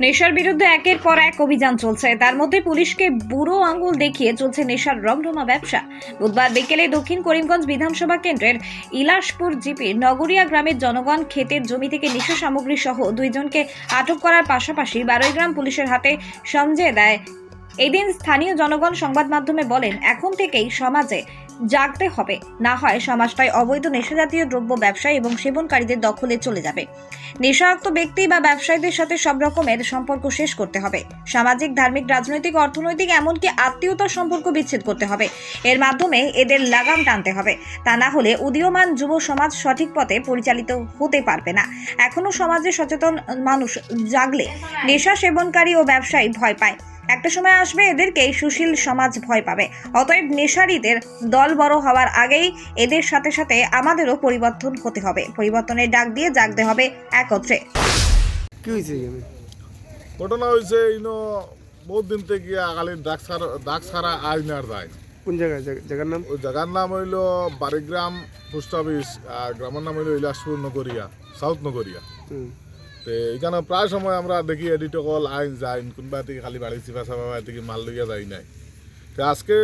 নেশার বিরুদ্ধে একের পর এক অভিযান চলছে। তার মধ্যে পুলিশকে বুড়ো আঙ্গুল দেখিয়ে চলছে নেশার রমরমা ব্যবসা। বুধবার বিকেলে দক্ষিণ করিমগঞ্জ বিধানসভা কেন্দ্রের ইলাশপুর জিপির নগরিয়া গ্রামের জনগণ ক্ষেতের জমি থেকে নেশা সামগ্রী সহ দুইজনকে আটক করার পাশাপাশি বারোই গ্রাম পুলিশের হাতে সমঝে দেয় এদিন স্থানীয় জনগণ সংবাদ মাধ্যমে বলেন, এখন থেকেই সমাজে জাগতে হবে। না হয় সমাজটাই অবৈধ নেশাজাতীয় দ্রব্য ব্যবসায়ী এবং সেবনকারীদের দখলে চলে যাবে। নেশাক্ত ব্যক্তি বা ব্যবসায়ীদের সাথে সব রকমের সম্পর্ক শেষ করতে হবে। সামাজিক, ধার্মিক, রাজনৈতিক, অর্থনৈতিক, এমনকি আত্মীয়তার সম্পর্ক বিচ্ছেদ করতে হবে। এর মাধ্যমে এদের লাগাম টানতে হবে। তা না হলে উদীয়মান যুব সমাজ সঠিক পথে পরিচালিত হতে পারবে না। এখনও সমাজে সচেতন মানুষ জাগলে নেশা, সেবনকারী ও ব্যবসায়ী ভয় পায়। একটা সময় আসবে এদেরকে সুশীল সমাজ ভয় পাবে। অতএব নেশারিদের দল বড় হওয়ার আগেই এদের সাথে সাথে আমাদেরও পরিবর্তন হতে হবে। পরিবর্তনের ডাক দিয়ে জাগতে হবে একত্রে। কি হয়েছে ঘটনা হয়েছে ইনো বহুত দিন থেকে আগালি ডাক সারা ডাক সারা আইন আর যায় কোন জায়গায়? জায়গা- জায়গার নাম? ওই জায়গার নাম হইল বারিগ্রাম পোস্ট অফিস আর গ্রামের নাম হইল ইলাসপুর নগরিয়া সাউথ নগরিয়া। হুম। তো এখানে প্রায় সময় আমরা দেখি এডিটকল আইন যায় কোনবা থেকে খালি বাড়ি চিপা চাপা থেকে মাল লইয়া যাই নাই। তো আজকে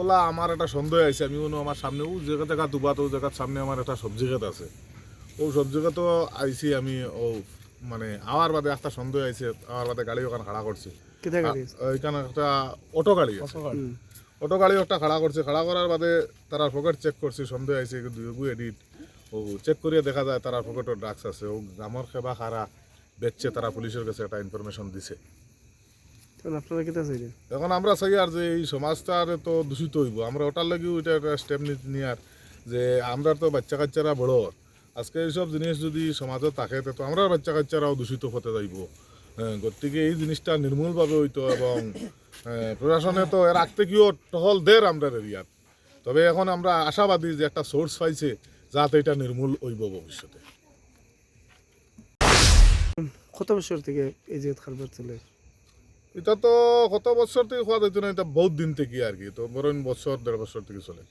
ওলা আমার একটা সন্দেহ আছে আমি কোনো আমার সামনে ও জায়গা জায়গা দুবা তো জায়গার সামনে আমার একটা সবজি ক্ষেত আছে। ও সবজি ক্ষেত আইছি আমি ও মানে আমার বাদে একটা সন্দেহ আছে আমার বাদে গাড়ি ওখানে খাড়া করছে গাড়ি একটা অটো গাড়ি আছে। অটো গাড়ি। একটা খাড়া করছে খাড়া করার বাদে তারা পকেট চেক করছে সন্দেহ আছে দুগু এডিট ও চেক করিয়ে দেখা যায় তারা পকেটে ড্রাগস আছে। ও গ্রামের সেবা খারা বেচছে তারা পুলিশের কাছে একটা ইনফরমেশন দিছে। তখন আপনারা কেটে এটা? এখন আমরা চাই আর যে এই সমাজটার তো দূষিত হইব। আমরা ওটার লাগেও এটা একটা স্টেপ নিয়ে আর যে আমরা তো বাচ্চা কাচ্চারা বড়। আজকে এইসব জিনিস যদি সমাজে থাকে তো আমরা বাচ্চা কাচ্চারাও দূষিত হতে যাইব। হ্যাঁ, গতিকে এই জিনিসটা নির্মূলভাবে হইতো এবং হ্যাঁ, প্রশাসনে তো এর আগ থেকেও টহল দের আমরা এরিয়াত তবে এখন আমরা আশাবাদী যে একটা সোর্স পাইছে যাতে এটা নির্মূল হইব ভবিষ্যতে। কত বছর থেকে এই যে খারবার চলে? এটা তো কত বছর থেকে খোয়া যাইতো না এটা বহুত দিন থেকে আর কি তো বরং বছর দেড় বছর থেকে চলে।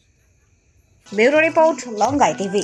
Bureau report Longai TV.